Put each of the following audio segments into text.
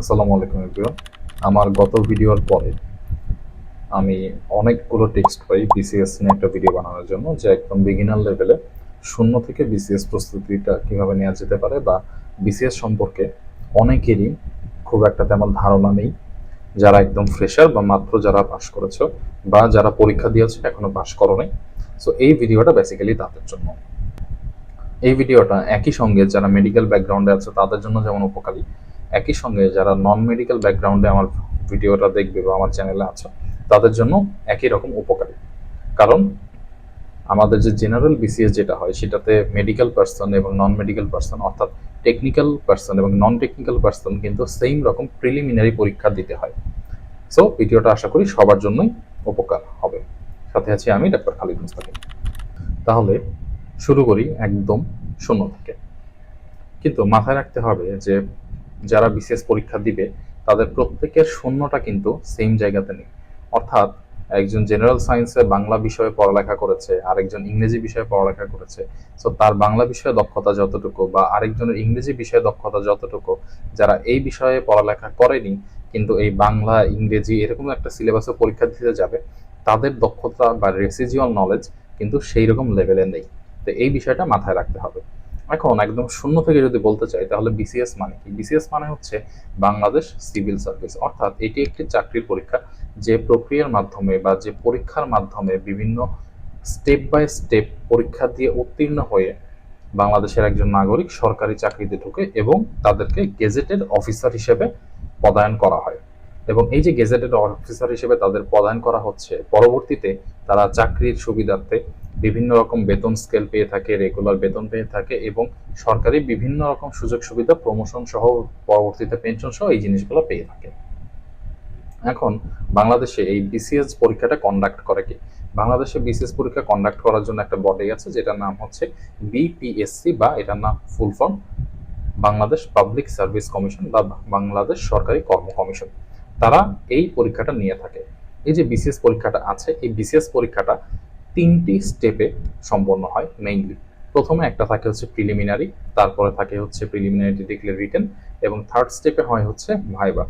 আসসালামু আলাইকুম এভরিওয়ান আমার গত ভিডিওর পরে আমি অনেকগুলো টেক্সট পাই বিসিএস নিয়ে একটা ভিডিও বানানোর জন্য, যে একদম বিগিনার লেভেলে শূন্য থেকে বিসিএস প্রস্তুতিটা কীভাবে নেওয়া যেতে পারে বা বিসিএস সম্পর্কে অনেকেরই খুব একটা তেমন ধারণা নেই। যারা একদম ফ্রেশার বা মাত্র যারা পাশ করেছ বা যারা পরীক্ষা দিয়েছে, এখনও পাশ করো নাই। সো এই ভিডিওটা বেসিক্যালি তাদের জন্য। এই ভিডিওটা একই সঙ্গে যারা মেডিকেল ব্যাকগ্রাউন্ডে আছে, তাদের জন্য যেমন উপকারী একই সঙ্গে যারা নন মেডিকেল ব্যাকগ্রাউন্ডে আমার ভিডিওটা দেখবে বা আমার চ্যানেলে আছে, তাদের জন্য একই রকম উপকারী। কারণ আমাদের যে জেনারেল বিসিএস যেটা হয়, সেটাতে মেডিকেল পার্সন এবং নন মেডিকেল পার্সন অর্থাৎ টেকনিক্যাল পার্সন এবং নন টেকনিক্যাল পার্সন কিন্তু সেম রকম প্রিলিমিনারি পরীক্ষা দিতে হয়। সো ভিডিওটা আশা করি সবার জন্যই উপকার হবে। সাথে আছি আমি ডাক্তার খালিদ মুস্তাকিম। তাহলে শুরু করি একদম শূন্য থেকে। কিন্তু মাথায় রাখতে হবে যে যারা বিসিএস পরীক্ষা দিবে, তাদের প্রত্যেকের শূন্যটা কিন্তু সেম জায়গাতে নেই। অর্থাৎ একজন জেনারেল সায়েন্সে বাংলা বিষয়ে পড়ালেখা করেছে, আরেকজন ইংরেজি বিষয়ে পড়ালেখা করেছে। সো তার বাংলা বিষয়ে দক্ষতা যতটুকু বা আরেকজনের ইংরেজি বিষয়ে দক্ষতা যতটুকু, যারা এই বিষয়ে পড়ালেখা করেনি, কিন্তু এই বাংলা, ইংরেজি এরকম একটা সিলেবাসে পরীক্ষা দিতে যাবে, তাদের দক্ষতা বা রেসিজুয়াল নলেজ কিন্তু সেই রকম লেভেলে নেই। তো এই বিষয়টা মাথায় রাখতে হবে। এখন একদম শূন্য থেকে যদি বলতে চাই, তাহলে বিসিএস মানে কি? বিসিএস মানে হচ্ছে বাংলাদেশ সিভিল সার্ভিস। অর্থাৎ এটি একটি চাকরির পরীক্ষা। যে প্রক্রিয়ার মাধ্যমে বা যে পরীক্ষার মাধ্যমে বিভিন্ন স্টেপ বাই স্টেপ পরীক্ষা দিয়ে উত্তীর্ণ হয়ে বাংলাদেশের একজন নাগরিক সরকারি চাকরিতে ঢুকে এবং তাদেরকে গেজেটেড অফিসার হিসেবে পদায়ন করা হয়। এবং এই যে গেজেটেড অফিসার হিসেবে তাদের পদায়ন করা হচ্ছে, পরবর্তীতে তারা চাকরির সুবিধার্থে বিভিন্ন রকম বেতন স্কেল পেয়ে থাকে রেগুলার বেতন পেয়ে থাকে এবং সরকারি বিভিন্ন রকম সুযোগ সুবিধা প্রমোশন সহ, পরবর্তীতে পেনশন সহ এই জিনিসগুলো পেয়ে থাকে। এখন বাংলাদেশে এই বিসিএস পরীক্ষাটা কন্ডাক্ট করে কি? বাংলাদেশে বিসিএস পরীক্ষা কন্ডাক্ট করার জন্য একটা বডি আছে, যেটার নাম হচ্ছে বিপিএসসি বা এটার নাম full form Bangladesh public service commission বা বাংলাদেশ সরকারি কর্ম কমিশন। তারা এই পরীক্ষাটা নিয়ে থাকে। এই যে বিসিএস পরীক্ষাটা আছে, এই বিসিএস পরীক্ষাটা তিনটি স্টেপে সম্পন্ন হয় মেইনলি প্রথমে একটা থাকে হচ্ছে প্রিলিমিনারি তারপরে থাকে হচ্ছে প্রিলিমিনারি ডিক্লেয়ার রিটেন এবং থার্ড স্টেপে হয় হচ্ছে ভাইবা।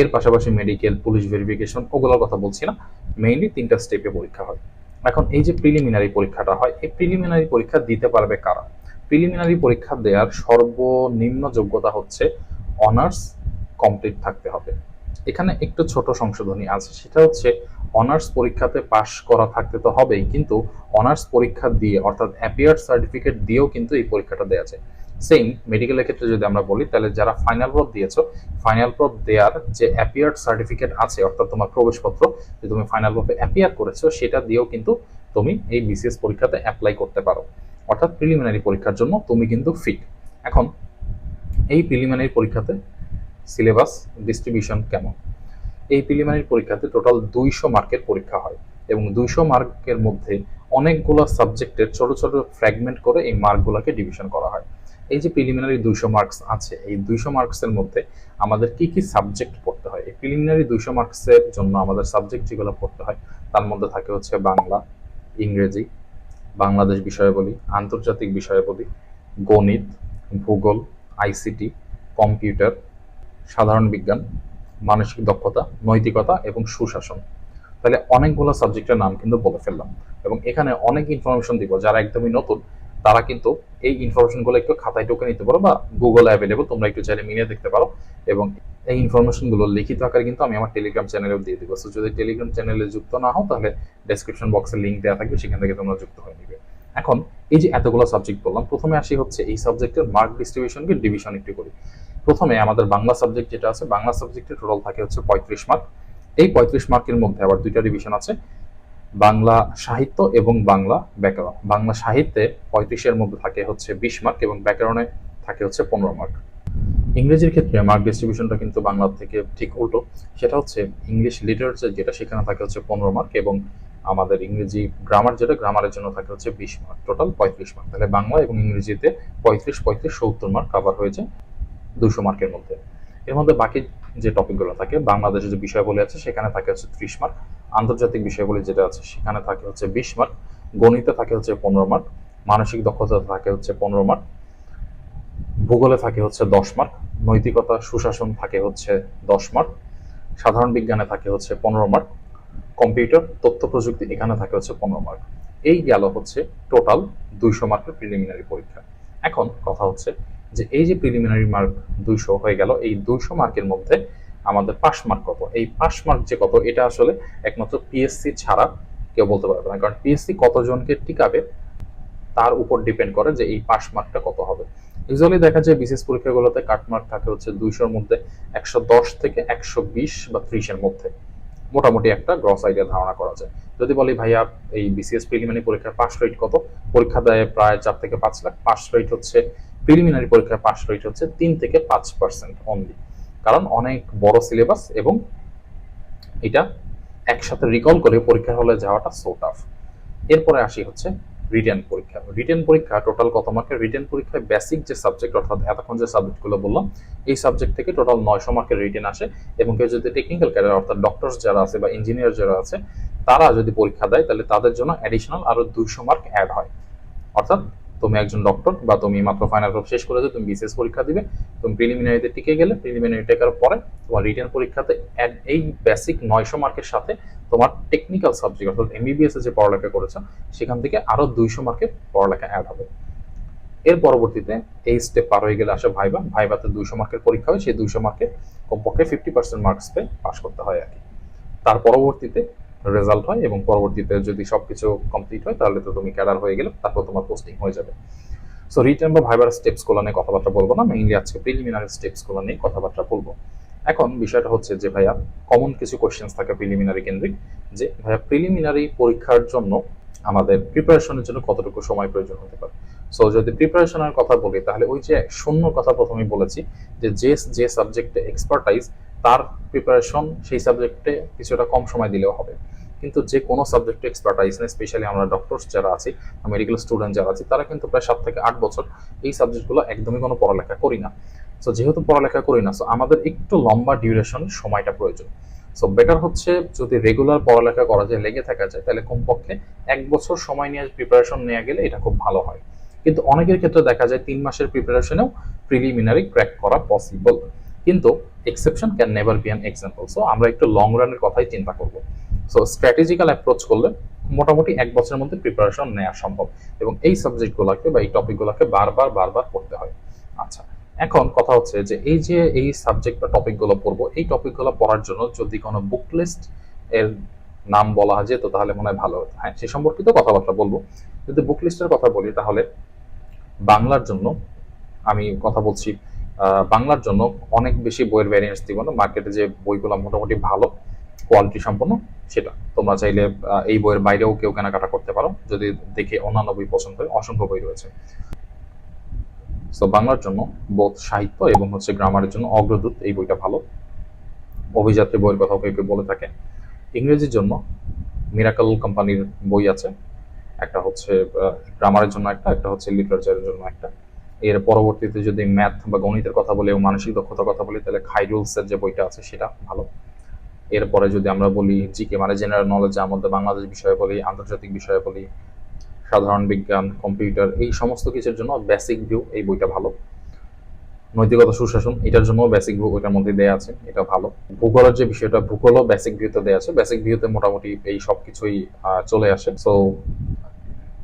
এর পাশাপাশি মেডিকেল পুলিশ ভেরিফিকেশন ওগুলোর কথা বলছি না মেইনলি তিনটা স্টেপে পরীক্ষা হয়। এখন এই যে প্রিলিমিনারি পরীক্ষাটা হয়, এই প্রিলিমিনারি পরীক্ষা দিতে পারবে কারা? প্রিলিমিনারি পরীক্ষা দেওয়ার সর্বনিম্ন যোগ্যতা হচ্ছে অনার্স কমপ্লিট থাকতে হবে। এখানে একটু ছোট সংশোধনী আছে। সেটা হচ্ছে অনার্স পরীক্ষাতে পাশ করা থাকতে তো হবেই, কিন্তু অনার্স পরীক্ষা দিয়ে, অর্থাৎ অ্যাপিয়ার সার্টিফিকেট দিয়েও কিন্তু এই পরীক্ষাটা দেওয়া যায় সেম মেডিকেলের ক্ষেত্রে যদি আমরা বলি, তাহলে যারা ফাইনাল প্রপ দিয়েছ ফাইনাল প্রপ দেওয়ার যে অ্যাপিয়ার সার্টিফিকেট আছে, অর্থাৎ তোমার প্রবেশপত্র, যে তুমি ফাইনাল প্রপে অ্যাপিয়ার করেছ, সেটা দিয়েও কিন্তু তুমি এই বিসিএস পরীক্ষাতে অ্যাপ্লাই করতে পারো। অর্থাৎ প্রিলিমিনারি পরীক্ষার জন্য তুমি কিন্তু ফিট এখন, এই প্রিলিমিনারি পরীক্ষাতে সিলেবাস ডিস্ট্রিবিউশন কেমন? এই প্রিলিমিনারি পরীক্ষাতে টোটাল দুইশো মার্কের পরীক্ষা হয় এবং দুইশো মার্কের মধ্যে অনেকগুলো সাবজেক্টের ছোট ছোট ফ্র্যাগমেন্ট করে এই মার্কগুলোকে ডিভিশন করা হয়। এই যে প্রিলিমিনারি দুইশো মার্কস আছে, এই দুইশো মার্কসের মধ্যে আমাদের কি কি সাবজেক্ট পড়তে হয়? এই প্রিলিমিনারি দুইশো মার্কসের জন্য আমাদের সাবজেক্ট যেগুলো পড়তে হয়, তার মধ্যে থাকে হচ্ছে বাংলা, ইংরেজি, বাংলাদেশ বিষয়াবলী, আন্তর্জাতিক বিষয়াবলী, গণিত, ভূগোল, আইসিটি, কম্পিউটার সাধারণ বিজ্ঞান, মানসিক দক্ষতা, নৈতিকতা এবং সুশাসন। তাহলে অনেকগুলো সাবজেক্টের নাম কিন্তু বলে ফেললাম এবং এখানে অনেক ইনফরমেশন দিব। যারা একদমই নতুন, তারা কিন্তু এই ইনফরমেশনগুলো একটু খাতায় টুকে নিতে পারো বা গুগলে অ্যাভেলেবল তোমরা একটু চাইলে মিলিয়ে দেখতে পারো এবং এই ইনফরমেশনগুলো লিখিত আকারে কিন্তু আমি আমার টেলিগ্রাম চ্যানেলেও দিয়ে দিব। সো যদি টেলিগ্রাম চ্যানেলে যুক্ত না হও, তাহলে ডেসক্রিপশন বক্সে লিঙ্ক দেওয়া থাকবে, সেখান থেকে তোমরা যুক্ত হয়ে নিবে। এখন এই যে এতগুলো সাবজেক্ট বললাম, প্রথমে আসি হচ্ছে এই সাবজেক্টের মার্ক ডিস্ট্রিবিউশনকে ডিভিশন একটু করি। প্রথমে আমাদের বাংলা সাবজেক্ট যেটা আছে, বাংলা সাবজেক্টে টোটাল থাকে হচ্ছে পঁয়ত্রিশ মার্ক এই পঁয়ত্রিশ মার্কের মধ্যে আবার দুইটা ডিভিশন আছে, বাংলা সাহিত্য এবং বাংলা ব্যাকরণ। বাংলা সাহিত্যে পঁয়ত্রিশের মধ্যে থাকে হচ্ছে বিশ মার্ক এবং ব্যাকরণে থাকে হচ্ছে পনেরো মার্ক ইংরেজির ক্ষেত্রে মার্ক ডিস্ট্রিবিউশনটা কিন্তু বাংলার থেকে ঠিক উল্টো। সেটা হচ্ছে ইংলিশ লিটারেচার যেটা, সেখানে থাকে হচ্ছে পনেরো মার্ক এবং আমাদের ইংরেজি গ্রামার যেটা গ্রামারের জন্য থাকে হচ্ছে বিশ মার্ক টোটাল পঁয়ত্রিশ মার্ক তাহলে বাংলা এবং ইংরেজিতে পঁয়ত্রিশ পঁয়ত্রিশ, সত্তর মার্ক কাভার হয়েছে। দুশো মার্কের মধ্যে। এর মধ্যে বাকি যে টপিকগুলো থাকে, বাংলাদেশে যে বিষয়বলী আছে, সেখানে থাকে হচ্ছে ত্রিশ মার্ক। আন্তর্জাতিক বিষয়বলী যেটা আছে, সেখানে থাকে হচ্ছে বিশ মার্ক। গণিতে থাকে হচ্ছে পনেরো মার্ক। মানসিক দক্ষতা থাকে হচ্ছে পনেরো মার্ক। ভূগোলে থাকে হচ্ছে দশ মার্ক। নৈতিকতা, সুশাসন থাকে হচ্ছে দশ মার্ক। সাধারণ বিজ্ঞানে থাকে হচ্ছে পনেরো মার্ক। কম্পিউটার, তথ্য প্রযুক্তি এখানে থাকে হচ্ছে পনেরো মার্ক। এই গেল হচ্ছে টোটাল দুইশো মার্কের প্রিলিমিনারি পরীক্ষা। এখন কথা হচ্ছে যে এই যে প্রিলিমিনারি মার্ক দুইশো হয়ে গেল, এই দুইশো মার্কের মধ্যে আমাদের পাস মার্ক কত? এই পাস মার্ক যে কত, এটা আসলে একমাত্র পিএসসি ছাড়া কেউ বলতে পারবে না। কারণ পিএসসি কতজনকে টিকাবে, তার উপর ডিপেন্ড করে যে এই পাস মার্কটা কত হবে। ইউজুয়ালি দেখা যায় বিশেষ পরীক্ষাগুলোতে কাট মার্ক থাকে হচ্ছে দুইশোর মধ্যে, একশো দশ থেকে একশো বিশ বা ত্রিশের মধ্যে। মোটামুটি একটা গ্রস আইডিয়া ধারণা করা যায়। যদি বলি, ভাইয়া, এই বিসিএস প্রিলিমিনারি পরীক্ষার পাস রেট কত? পরীক্ষা দেয় প্রায় চার থেকে পাঁচ লাখ। পাস রেট হচ্ছে প্রিলিমিনারি পরীক্ষার পাস রেট হচ্ছে তিন থেকে পাঁচ পার্সেন্ট অনলি কারণ অনেক বড় সিলেবাস এবং এটা একসাথে রিকল করে পরীক্ষার হলে যাওয়াটা সো টাফ এরপরে আসি হচ্ছে রিটেন পরীক্ষা। রিটেন পরীক্ষা টোটাল কত মার্কের রিটেন পরীক্ষায় বেসিক যে সাবজেক্ট অর্থাৎ এতক্ষণ যে সাবজেক্টগুলো বললাম, এই সাবজেক্ট থেকে টোটাল নয়শো মার্কের রিটেন আসে এবং কেউ যদি টেকনিক্যাল ক্যারিয়ার অর্থাৎ ডক্টরস যারা আছে বা ইঞ্জিনিয়ার যারা আছে, তারা যদি পরীক্ষা দেয়, তাহলে তাদের জন্য অ্যাডিশনাল আরও দুইশো মার্ক অ্যাড হয়। অর্থাৎ তুমি একজন ডক্টর বা তুমি মাত্র ফাইনাল শেষ করেছ, তুমি বিসিএস পরীক্ষা দিবে, তুমি প্রিলিমিনারিতে টিকে গেলে প্রিলিমিনারি টেকার পরে তোমার রিটেন পরীক্ষাতে এই বেসিক নয়শো মার্কের সাথে তোমার টেকনিক্যাল সাবজেক্ট অর্থাৎ এমবিবিএস যে পড়ালেখা করেছ, সেখান থেকে আরও দুইশো মার্কের পড়ালেখা অ্যাড হবে। এর পরবর্তীতে এই স্টেপ পার হয়ে গেলে আসে ভাইবা। ভাইবাতে দুইশো মার্কের পরীক্ষা হয়, সেই দুইশো মার্কে কমপক্ষে ফিফটি পার্সেন্ট মার্কস পেয়ে পাস করতে হয় আর কি। তার পরবর্তীতে রেজাল্ট হয় এবং পরবর্তীতে যদি সবকিছু কমপ্লিট হয়, তাহলে তো তুমি ক্যাডার হয়ে গেলে তারপর তোমার পোস্টিং হয়ে যাবে। সো রিটার্ন বা ভাইবার স্টেপসগুলো নিয়ে কথাবার্তা বলব না মেইনলি আজকে প্রিলিমিনারি স্টেপসগুলো নিয়ে কথাবার্তা বলব। এখন বিষয়টা হচ্ছে যে, ভাইয়া কমন কিছু কোয়েশ্চেন্স থাকে প্রিলিমিনারি কেন্দ্রিক, যে, ভাইয়া প্রিলিমিনারি পরীক্ষার জন্য আমাদের প্রিপারেশনের জন্য কতটুকু সময় প্রয়োজন হতে পারে? সো যদি প্রিপারেশনের কথা বলি, তাহলে ওই যে শূন্য কথা প্রথমেই বলেছি, যে যে সাবজেক্টে এক্সপার্টাইজ তার প্রিপারেশন সেই সাবজেক্টে কিছুটা কম সময় দিলেও হবে। কিন্তু যে কোনো সাবজেক্টে এক্সপার্টাইজ নেই স্পেশালি আমরা ডক্টরস যারা আছি মেডিকেল স্টুডেন্ট যারা আছি, তারা কিন্তু প্রায় সাত থেকে আট বছর এই সাবজেক্টগুলো একদমই কোনো পড়ালেখা করি না। সো যেহেতু পড়ালেখা করি না সো আমাদের একটু লম্বা ডিউরেশন সময়টা প্রয়োজন। সো বেটার হচ্ছে যদি রেগুলার পড়ালেখা করা যায়, লেগে থাকা যায়, তাহলে কমপক্ষে এক বছর সময় নিয়ে প্রিপারেশন নেওয়া গেলে এটা খুব ভালো হয়। কিন্তু অনেকের ক্ষেত্রে দেখা যায় তিন মাসের প্রিপারেশনেও প্রিলিমিনারি ক্র্যাক করা পসিবল কিন্তু exception can never be an example so আমরা একটু লং রানের কথাই চিন্তা করব। সো স্ট্র্যাটেজিক্যাল অ্যাপ্রোচ করলে মোটামুটি এক বছরের মধ্যে প্রিপারেশন নেওয়া সম্ভব। এবং এই সাবজেক্টগুলোকে বা এই টপিকগুলোকে বারবার বারবার পড়তে হয়। আচ্ছা এখন কথা হচ্ছে যে এই যে এই সাবজেক্ট বা টপিকগুলো পড়ব, এই টপিকগুলো পড়ার জন্য যদি কোনো বুক লিস্ট এর নাম বলা হয় যেত তাহলে মনে হয় ভালো হতো। হ্যাঁ সে সম্পর্কিত কথাবার্তা বলব। যদি বুক লিস্টের কথা বলি, তাহলে বাংলার জন্য আমি কথা বলছি বাংলার জন্য অনেক বেশি বইয়ের ভ্যারিয়েন্স দিব না। মার্কেটে যে বইগুলো মোটামুটি ভালো কোয়ালিটি সম্পন্ন, সেটা। তোমরা চাইলে এই বইয়ের বাইরেও কেউ কেনাকাটা করতে পারো। যদি দেখে অন্যান্য বই পছন্দ হয়, অসংখ্য বই রয়েছে। তো বাংলার জন্য বোধ সাহিত্য এবং হচ্ছে গ্রামারের জন্য অগ্রদূত এই বইটা ভালো। অভিযাত্রী বইয়ের কথাও কেউ কেউ বলে থাকে ইংরেজির জন্য মিরাকল কোম্পানির বই আছে। একটা হচ্ছে গ্রামারের জন্য একটা একটা হচ্ছে লিটারেচারের জন্য একটা। এর পরবর্তীতে যদি ম্যাথ বা গণিতের কথা বলি এবং মানসিক দক্ষতার কথা বলি, তাহলে খাইরুলসের যে বইটা আছে সেটা ভালো। এরপরে যদি আমরা বলি জিকে মানে জেনারেল নলেজ যার মধ্যে বাংলাদেশ বিষয়ে বলি, আন্তর্জাতিক বিষয়ে বলি, সাধারণ বিজ্ঞান কম্পিউটার এই সমস্ত কিছুর জন্য বেসিক ভিউ এই বইটা ভালো। নৈতিকতা সুশাসন, এটার জন্য বেসিক ভিউ ওইটার মধ্যে দেয়া আছে, এটা ভালো। ভূগোলের যে বিষয়টা, ভূগোলও বেসিক ভিউতে দেয়া আছে। বেসিক ভিউতে মোটামুটি এই সব কিছুই চলে আসে। সো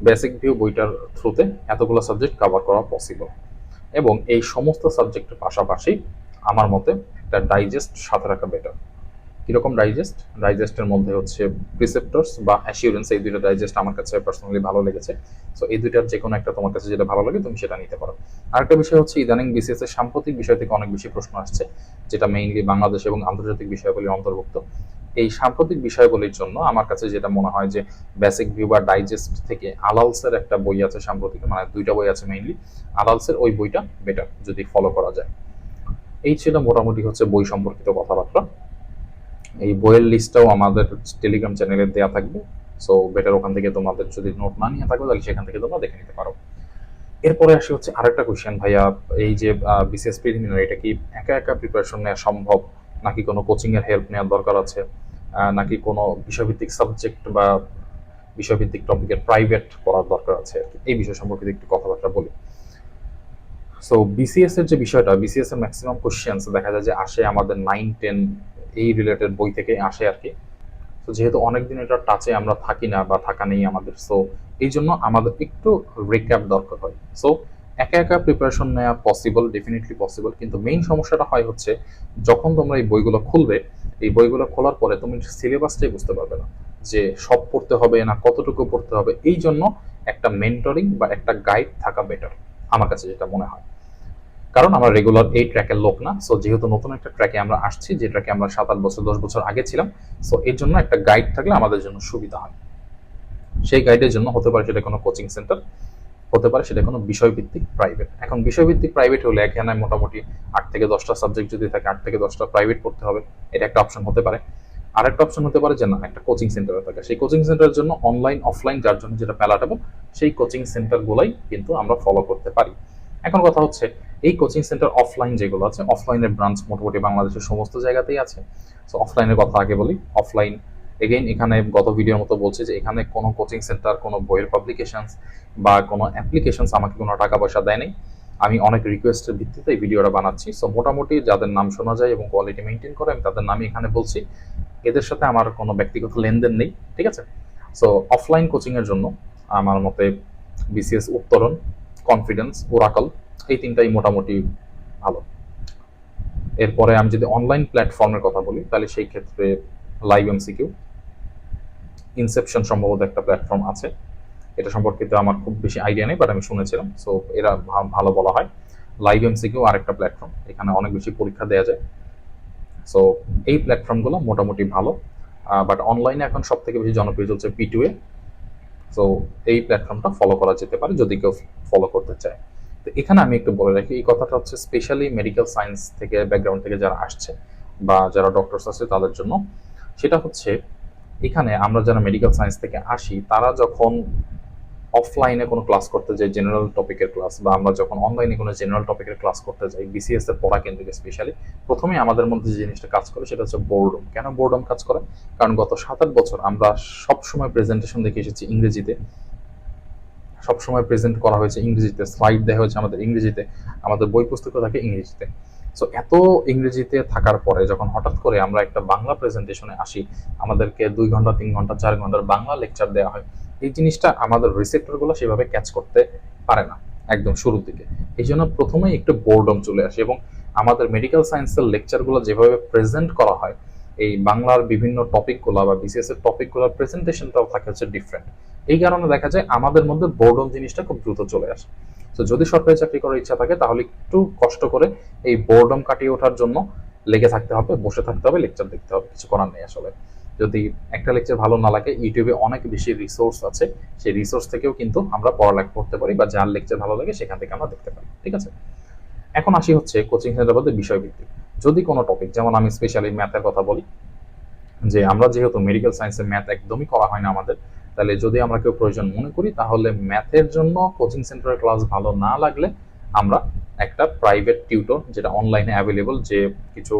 বেসিক ভিউ বইটার থ্রুতে এতগুলো সাবজেক্ট কভার করা পসিবল এবং এই সমস্ত সাবজেক্টের পাশাপাশি আমার মতে একটা ডাইজেস্ট সাথে রাখা বেটার কীরকম ডাইজেস্ট ডাইজেস্টের মধ্যে হচ্ছে প্রিসেপ্টরস বা অ্যাসিউরেন্স এই দুইটা ডাইজেস্ট আমার কাছে পার্সোনালি ভালো লেগেছে। সো এই দুইটার যে কোনো একটা তোমার কাছে যেটা ভালো লাগে তুমি সেটা নিতে পারো। আরেকটা বিষয় হচ্ছে ইদানিং বিসিএস এর সাম্প্রতিক বিষয় থেকে অনেক বেশি প্রশ্ন আসছে, যেটা মেইনলি বাংলাদেশ এবং আন্তর্জাতিক বিষয়গুলির অন্তর্ভুক্ত। এই সাম্প্রতিক বিষয়গুলির জন্য আমার কাছে যেটা মনে হয় যে বেসিক ভিউ বা ডাইজেস্ট থেকে আলালসের একটা বই আছে সাম্প্রতিক মানে দুইটা বই আছে মেইনলি আলালসের ওই বইটা বেটার যদি ফলো করা যায়। এই ছিল মোটামুটি হচ্ছে বই সম্পর্কিত কথাবার্তা। এই বইয়ের লিস্টটাও আমাদের টেলিগ্রাম চ্যানেলে দেওয়া থাকবে সো বেটার ওখান থেকে তোমাদের যদি নোট না নিয়ে থাকো, তাহলে সেখান থেকে তোমরা দেখে নিতে পারো। এরপরে আসি হচ্ছে আরেকটা কোয়েশ্চেন ভাইয়া, এই যে বিসিএস প্রিলিমিনারি এটা কি একা একা প্রিপারেশন নেওয়া সম্ভব? নাকি কোনো কোচিং এর হেল্প নেওয়ার দরকার আছে? নাকি কোনো বিষয়ভিত্তিক সাবজেক্ট বা বিষয়ভিত্তিক টপিকের প্রাইভেট পড়ার দরকার আছে। এই বিষয় সম্পর্কে একটু কথাবার্তা বলি। সো বিসিএস এর যে বিষয়টা বিসিএস এর ম্যাক্সিমাম কোশ্চেন্স দেখা যায় যে আসে আমাদের নাইন টেন এই রিলেটেড বই থেকে আসে আর কি। তো যেহেতু অনেকদিন এটা টাচে আমরা থাকি না বা থাকা নেই আমাদের সো এই জন্য আমাদের একটু রিক্যাপ দরকার হয়। সো একা একা প্রিপারেশন নেওয়া পসিবল ডেফিনেটলি পসিবল কিন্তু মেইন সমস্যাটা হয় হচ্ছে যখন তোমরা এই বইগুলো খুলবে, এই বইগুলো খোলার পরে তুমি সিলেবাসটাই বুঝতে পারবে না যে সব পড়তে হবে না কতটুকু পড়তে হবে। এই জন্য একটা মেন্টরিং বা একটা গাইড থাকা বেটার আমার কাছে যেটা মনে হয়। কারণ আমরা রেগুলার এই ট্র্যাকের লোক না সো যেহেতু নতুন একটা ট্র্যাকে আমরা আসছি, যে ট্র্যাকে আমরা সাত আট বছর, দশ বছর আগে ছিলাম সো এর জন্য একটা গাইড থাকলে আমাদের জন্য সুবিধা হয়। সেই গাইডের জন্য হতে পারে সেটা কোনো কোচিং সেন্টার হতে পারে, সেটা কোনো বিষয়ভিত্তিক প্রাইভেট এখন বিষয়ভিত্তিক প্রাইভেট হলে এখানে মোটামুটি আট থেকে দশটা সাবজেক্ট যদি থাকে, আট থেকে দশটা প্রাইভেট পড়তে হবে, এটা একটা অপশন হতে পারে। আর একটা অপশন হতে পারে যে, না, একটা কোচিং সেন্টারে থাকে। সেই কোচিং সেন্টারের জন্য অনলাইন অফলাইন যার জন্য যেটা প্যালাটেবল সেই কোচিং সেন্টারগুলোই কিন্তু আমরা ফলো করতে পারি। এখন কথা হচ্ছে, এই কোচিং সেন্টার অফলাইন যেগুলো আছে অফলাইনের ব্রাঞ্চ মোটামুটি বাংলাদেশের সমস্ত জায়গাতেই আছে। সো অফলাইনের কথা আগে বলি অফলাইন এগেইন এখানে গত ভিডিওর মতো বলছে যে এখানে কোনো কোচিং সেন্টার কোনো বইয়ের পাবলিকেশনস বা কোনো অ্যাপ্লিকেশনস আমাকে কোনো টাকা পয়সা দেয় নাই আমি অনেক রিকোয়েস্টের ভিত্তিতে এই ভিডিওটা বানাচ্ছি। সো মোটামুটি যাদের নাম শোনা যায় এবং কোয়ালিটি মেনটেন করে, আমি তাদের নামই এখানে বলছি। এদের সাথে আমার কোনো ব্যক্তিগত লেনদেন নেই, ঠিক আছে? সো অফলাইন কোচিংয়ের জন্য আমার মতে বিসিএস উত্তরণ কনফিডেন্স ওরাকল এই তিনটাই মোটামুটি ভালো। এরপরে আমি যদি অনলাইন প্ল্যাটফর্মের কথা বলি, তাহলে সেই ক্ষেত্রে লাইভ এমসিকিউ ইনসেপশন সম্ভবত একটা প্ল্যাটফর্ম আছে। এটা সম্পর্কে তো আমার খুব বেশি আইডিয়া নেই বাট আমি শুনেছিলাম সো এরা ভালো বলা হয়। লাইভ এমসিকিউ আরেকটা প্ল্যাটফর্ম এখানে অনেক বেশি পরীক্ষা দেওয়া যায়। সো এই প্ল্যাটফর্মগুলো মোটামুটি ভালো বাট অনলাইনে এখন সব থেকে বেশি জনপ্রিয় চলছে পি টু এ সো এই প্ল্যাটফর্মটা ফলো করা যেতে পারে যদি কেউ ফলো করতে চায়। তো এখানে আমি একটু বলে রাখি, এই কথাটা হচ্ছে স্পেশালি মেডিকেল সায়েন্স থেকে ব্যাকগ্রাউন্ড থেকে যারা আসছে বা যারা ডক্টরস আছে তাদের জন্য, সেটা হচ্ছে এখানে আমরা যারা মেডিকেল সায়েন্স থেকে আসি, তারা যখন অফলাইনে কোনো ক্লাস করতে যাই জেনারেল টপিকের ক্লাস বা আমরা যখন অনলাইনে কোনো জেনারেল টপিকের ক্লাস করতে যাই বিসিএস এর পড়া কেন্দ্রিক স্পেশালি প্রথমে আমাদের মধ্যে যে জিনিসটা কাজ করে, সেটা হচ্ছে বোর্ডম কেন বোর্ডম কাজ করে? কারণ গত সাত আট বছর আমরা সব সময় প্রেজেন্টেশন দেখে এসেছি ইংরেজিতে। সবসময় প্রেজেন্ট করা হয়েছে ইংরেজিতে স্লাইড দেওয়া হয়েছে আমাদের ইংরেজিতে, আমাদের বই পুস্তকও থাকে ইংরেজিতে। সো এত ইংরেজিতে থাকার পরে যখন হঠাৎ করে আমরা একটা বাংলা প্রেজেন্টেশনে আসি, আমাদেরকে দুই ঘণ্টা, তিন ঘণ্টা, চার ঘণ্টার বাংলা লেকচার দেওয়া হয়, এই জিনিসটা আমাদের রিসেপ্টরগুলো সেভাবে ক্যাচ করতে পারে না, একদম শুরুর দিকে। এই জন্য প্রথমেই একটু বোর্ডম চলে আসে এবং আমাদের মেডিকেল সায়েন্সের লেকচারগুলো যেভাবে প্রেজেন্ট করা হয়, এই বাংলার বিভিন্ন টপিকগুলো বা বিসিএস এর টপিকগুলোর প্রেজেন্টেশনটাও থাকে হচ্ছে ডিফারেন্ট এই কারণে দেখা যায় আমাদের মধ্যে বোর্ডম জিনিসটা খুব দ্রুত চলে আসে। তো যদি সরকারি চাকরি করার ইচ্ছা থাকে, তাহলে একটু কষ্ট করে এই বোর্ডম কাটিয়ে ওঠার জন্য লেগে থাকতে হবে, বসে থাকতে হবে লেকচার দেখতে হবে, কিছু করার নেই আসলে। যদি একটা লেকচার ভালো না লাগে ইউটিউবে অনেক বেশি রিসোর্স আছে, সেই রিসোর্স থেকেও কিন্তু আমরা পড়ালেখা করতে পারি বা যার লেকচার ভালো লাগে, সেখান থেকে আমরা দেখতে পারি, ঠিক আছে? এখন আসি হচ্ছে কোচিং সেন্টার বলতে বিষয়ভিত্তিক। যদি কোনো টপিক যেমন আমি স্পেশালি ম্যাথের কথা বলি, যে আমরা যেহেতু মেডিকেল সায়েন্সের ম্যাথ একদমই করা হয় না আমাদের তাহলে যদি আমরা কেউ প্রয়োজন মনে করি, তাহলে ম্যাথের জন্য কোচিং সেন্টারের ক্লাস ভালো না লাগলে আমরা একটা প্রাইভেট টিউটর যেটা অনলাইনে অ্যাভেলেবল যে কিছু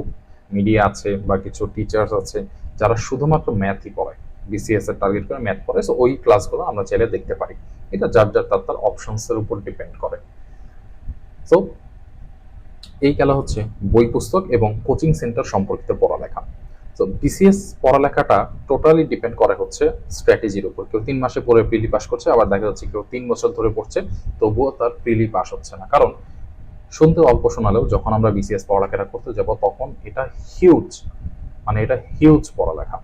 মিডিয়া আছে বা কিছু টিচার্স আছে, যারা শুধুমাত্র ম্যাথই পড়ায় বিসিএস এর টার্গেট করে ম্যাথ পড়ে সো ওই ক্লাসগুলো আমরা চাইলে দেখতে পারি। এটা যার যার তার তার অপশনসের উপর ডিপেন্ড করে। সো এই খেলা হচ্ছে বই পুস্তক এবং কোচিং সেন্টার সম্পর্কিত পড়ালেখা। তো বিসিএস পড়ালেখাটা টোটালি ডিপেন্ড করে হচ্ছে স্ট্র্যাটেজির উপর। কেউ তিন মাসে পরে প্রিলি পাস করছে, আবার দেখা যাচ্ছে কেউ তিন বছর ধরে পড়ছে, তবুও তার প্রিলি পাস হচ্ছে না। কারণ শুনতে অল্প শোনালেও যখন আমরা বিসিএস পড়ালেখাটা করতে যাব, তখন এটা হিউজ মানে এটা হিউজ পড়ালেখা।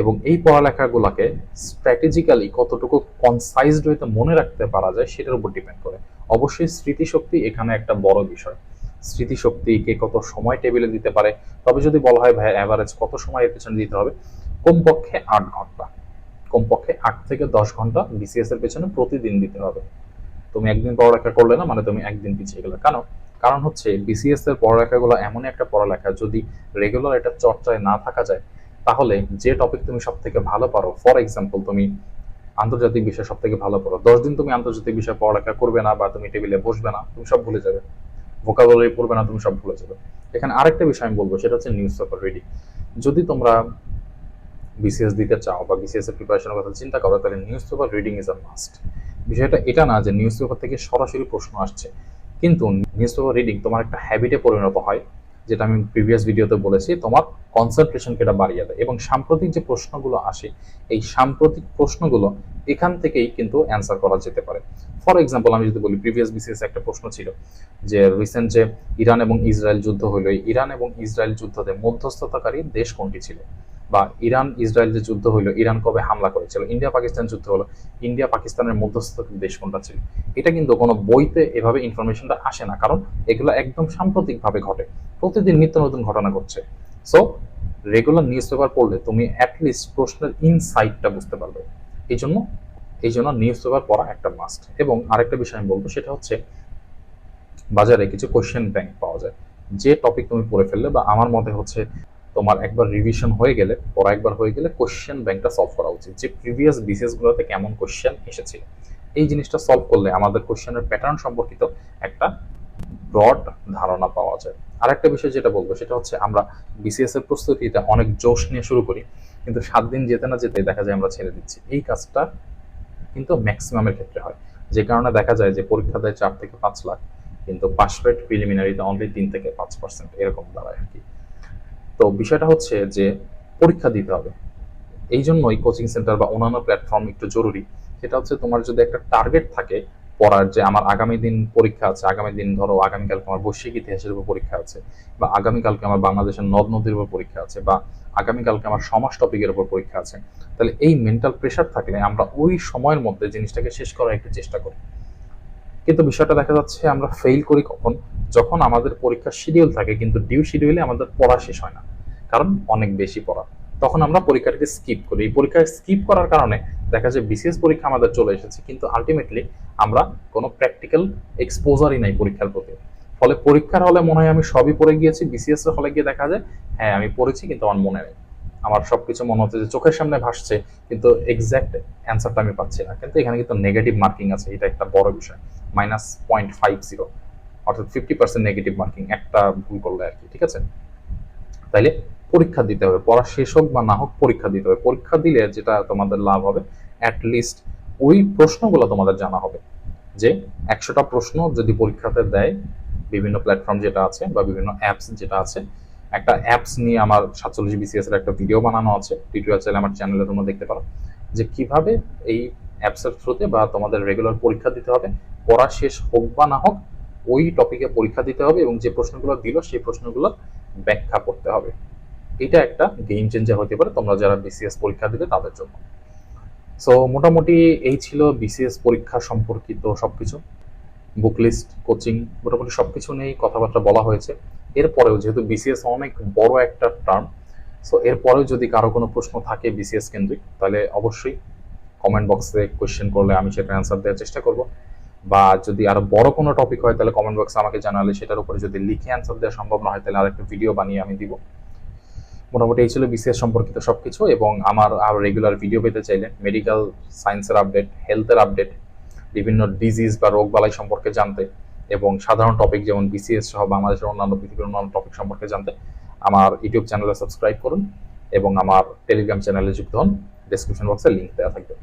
এবং এই পড়ালেখাগুলোকে স্ট্র্যাটেজিক্যালি কতটুকু কনসাইজড হইতে মনে রাখতে পারা যায়, সেটার উপর ডিপেন্ড করে। অবশ্যই স্মৃতিশক্তি এখানে একটা বড় বিষয়। স্মৃতিশক্তি কে কত সময় টেবিলে দিতে পারে? তবে যদি বলা হয় ভাই অ্যাভারেজ কত সময় এর পেছনে দিতে হবে? কমপক্ষে আট ঘণ্টা। কমপক্ষে আট থেকে দশ ঘণ্টা বিসিএস এর পেছনে প্রতিদিন দিতে হবে। তুমি একদিন পড়ালেখা করলে না মানে তুমি একদিন পিছিয়ে গেলে। কেন? কারণ হচ্ছে বিসিএস এর পড়ালেখাগুলো এমন একটা পড়ালেখা, যদি রেগুলার এটা চর্চায় না থাকা যায়, তাহলে যে টপিক তুমি সব থেকে ভালো পারো ফর এক্সাম্পল তুমি আন্তর্জাতিক বিষয় সব থেকে ভালো পড়ো দশ দিন তুমি আন্তর্জাতিক বিষয় পড়ালেখা করবে না বা তুমি টেবিলে বসবে না, তুমি সব ভুলে যাবে। ভোকাবুলারি পড়বে না, তুমি সব ভুলে যাবে। এখানে আরেকটা বিষয় আমি বলব, সেটা হচ্ছে নিউজ পেপার রিডিং যদি তোমরা বিসিএস দিতে চাও বা বিসিএস এর প্রিপারেশনের কথা চিন্তা করো, তাহলে news paper reading is a must বিষয়টা এটা না যে নিউজ পেপার থেকে সরাসরি প্রশ্ন আসছে। কিন্তু নিউজ পেপার রিডিং তোমার একটা হ্যাবিটে পরিণত হয়। যেটা আমি প্রিভিয়াস ভিডিওতে বলেছি, তোমার কনসেন্ট্রেশনকে এটা বাড়িয়ে দেয়। এবং সাম্প্রতিক যে প্রশ্নগুলো আসে, এই সাম্প্রতিক প্রশ্নগুলো এখান থেকেই কিন্তু অ্যান্সার করা যেতে পারে। ফর এক্সাম্পল আমি যদি বলি প্রিভিয়াস বিসিএস একটা প্রশ্ন ছিল যে রিসেন্ট যে ইরান এবং ইসরায়েল যুদ্ধ হলো ইরান এবং ইসরায়েল যুদ্ধতে মধ্যস্থতাকারী দেশ কোনটি ছিল? বা ইরান, ইসরায়েল যে যুদ্ধ হলো ইরান কবে হামলা করেছিল? ইন্ডিয়া, পাকিস্তান যুদ্ধ হলো, ইন্ডিয়া, পাকিস্তানের মধ্যস্থতাকারী দেশ কোনটা ছিল? এটা কিন্তু কোনো বইতে এভাবে ইনফরমেশনটা আসে না, কারণ এগুলো একদম সাম্প্রতিকভাবে ঘটে। প্রতিদিন নিত্য নতুন ঘটনা ঘটছে। সো রেগুলার নিউজ পেপার পড়লে তুমি অ্যাটলিস্ট প্রশ্নের ইনসাইটটা বুঝতে পারবে। এই জন্য এই জন্য নিউজ পেপার পড়া একটা মাস্ট এবং আরেকটা বিষয় আমি বলব, সেটা হচ্ছে বাজারে কিছু কোশ্চেন ব্যাংক পাওয়া যায়। যে টপিক তুমি পড়ে ফেললে বা আমার মতে হচ্ছে তোমার একবার রিভিশন হয়ে গেলে, পড়া একবার হয়ে গেলে কোশ্চেন ব্যাংকটা সলভ করা উচিত। যে প্রিভিয়াস বিসিএস গুলোতে কেমন কোশ্চেন এসেছিল। এই জিনিসটা সলভ করলে আমাদের কোশ্চেনের প্যাটার্ন সম্পর্কিত একটা ব্রড ধারণা পাওয়া যায়। আরেকটা বিষয় যেটা বলব, সেটা হচ্ছে আমরা বিসিএস এর প্রস্তুতিটা অনেক জোশ নিয়ে শুরু করি, কিন্তু সাত দিন যেতে না যেতে দেখা যায় আমরা ছেড়ে দিচ্ছি। এই কাজটা কিন্তু ম্যাক্সিমামের ক্ষেত্রে হয়। যে কারণে দেখা যায় যে পরীক্ষা দেয় চার থেকে পাঁচ লাখ, কিন্তু পাস রেট প্রিলিমিনারিতে অনলি তিন থেকে পাঁচ পার্সেন্ট এরকম দাঁড়ায় আর কি। তো বিষয়টা হচ্ছে যে পরীক্ষা দিতে হবে। এই জন্যই কোচিং সেন্টার বা অন্যান্য প্ল্যাটফর্ম একটু জরুরি। সেটা হচ্ছে তোমার যদি একটা টার্গেট থাকে পড়ার যে আমার আগামী দিন পরীক্ষা আছে, আগামী দিন ধরো আগামীকালকে আমার বৈশ্বিক ইতিহাসের উপর পরীক্ষা আছে, বা আগামীকালকে আমার বাংলাদেশের নদ নদীর উপর পরীক্ষা আছে, বা আগামীকালকে আমার সমাজ টপিকের উপর পরীক্ষা আছে, তাহলে এই মেন্টাল প্রেশার থাকলে আমরা ওই সময়ের মধ্যে জিনিসটাকে শেষ করার একটু চেষ্টা করি। কিন্তু বিষয়টা দেখা যাচ্ছে আমরা ফেল করি কখন? যখন আমাদের পরীক্ষার শিডিউল থাকে, কিন্তু ডিউ শিডিউলে আমাদের পড়া শেষ হয় না, কারণ অনেক বেশি পড়া। তখন আমরা পরীক্ষাটাকে স্কিপ করি। এই পরীক্ষা স্কিপ করার কারণে দেখা যায় বিসিএস পরীক্ষা আমাদের চলে এসেছে, কিন্তু আলটিমেটলি আমরা কোনো প্র্যাকটিক্যাল এক্সপোজারই নাই পরীক্ষার প্রতি। ফলে পরীক্ষার হলে মনে হয় আমি সবই পড়ে গিয়েছি বিসিএস এর হলে গিয়ে দেখা যায় হ্যাঁ আমি পড়েছি, কিন্তু আমার মনে নেই। আমার সবকিছু মনে হচ্ছে যে চোখের সামনে ভাসছে, কিন্তু এক্স্যাক্ট অ্যান্সারটা আমি পাচ্ছি না। কিন্তু এখানে কিন্তু নেগেটিভ মার্কিং আছে, এটা একটা বড় বিষয়। মাইনাস পয়েন্ট ফাইভ জিরো অর্থাৎ ফিফটি পার্সেন্ট নেগেটিভ মার্কিং একটা ভুল করলে আর কি, ঠিক আছে? তাইলে পরীক্ষা দিতে হবে। পড়া শেষ হোক বা না হোক পরীক্ষা দিতে হবে। পরীক্ষা দিলে যেটা তোমাদের লাভ হবে অ্যাটলিস্ট ওই প্রশ্নগুলো তোমাদের জানা হবে। যে একশোটা প্রশ্ন যদি পরীক্ষাতে দেয়, বিভিন্ন প্ল্যাটফর্ম যেটা আছে বা বিভিন্ন অ্যাপস যেটা আছে, একটা অ্যাপস নিয়ে আমার সাতচল্লিশ বিসিএস এর একটা ভিডিও বানানো আছে। টিউটোরিয়াল চাইলে আমার চ্যানেলে তোমরা দেখতে পারো। যে কীভাবে এই অ্যাপসের থ্রুতে বা তোমাদের রেগুলার পরীক্ষা দিতে হবে, পড়া শেষ হোক বা না হোক, ওই টপিকে পরীক্ষা দিতে হবে এবং যে প্রশ্নগুলো দিল, সেই প্রশ্নগুলো ব্যাখ্যা করতে হবে। এটা একটা গেম চেঞ্জার হতে পারে। তোমরা যারা বিসিএস পরীক্ষা দিবে তাদের জন্য। সো মোটামুটি এই ছিল বিসিএস পরীক্ষা সম্পর্কিত সবকিছু। বুক লিস্ট কোচিং মোটামুটি সবকিছু নিয়েই কথাবার্তা বলা হয়েছে। এরপরেও যেহেতু বিসিএস অনেক বড় একটা টার্ম সো এরপরেও যদি কারও কোনো প্রশ্ন থাকে বিসিএস কেন্দ্রিক, তাহলে অবশ্যই কমেন্ট বক্সে কোয়েশ্চেন করলে আমি সেটা অ্যান্সার দেওয়ার চেষ্টা করব। বা যদি আরও বড় কোনো টপিক হয়, তাহলে কমেন্ট বক্সে আমাকে জানালে, সেটার উপরে যদি লিখে অ্যান্সার দেওয়া সম্ভব না হয়, তাহলে আরেকটা ভিডিও বানিয়ে আমি দিব। মোটামুটি এই ছিল বিসিএস সম্পর্কিত সবকিছু এবং আমার আর রেগুলার ভিডিও পেতে চাইলে মেডিকেল সায়েন্সের আপডেট হেলথের আপডেট বিভিন্ন ডিজিজ বা রোগবালাই সম্পর্কে জানতে এবং সাধারণ টপিক যেমন বিসিএস সহ বাংলাদেশের অন্যান্য পৃথিবীর অন্যান্য টপিক সম্পর্কে জানতে, আমার ইউটিউব চ্যানেলে সাবস্ক্রাইব করুন এবং আমার টেলিগ্রাম চ্যানেলে যুক্ত হন। ডিসক্রিপশন বক্সে লিঙ্ক দেওয়া থাকবে।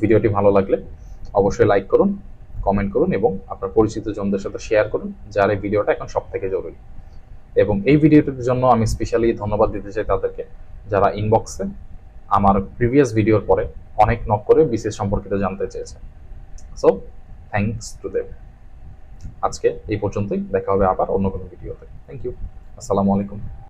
ভিডিওটি ভালো লাগলে অবশ্যই লাইক করুন। কমেন্ট করুন এবং আপনার পরিচিত জনদের সাথে শেয়ার করুন, যার এই ভিডিওটা এখন সব থেকে জরুরি। এবং এই ভিডিওটির জন্য আমি স্পেশালি ধন্যবাদ দিতে চাই তাদেরকে, যারা ইনবক্সে আমার প্রিভিয়াস ভিডিওর পরে অনেক নক করে বিশেষ সম্পর্কিত জানতে চেয়েছে। সো থ্যাংকস টু দেম আজকে এই পর্যন্তই, দেখা হবে আবার অন্য কোনো ভিডিওতে থ্যাংক ইউ আসসালামু আলাইকুম।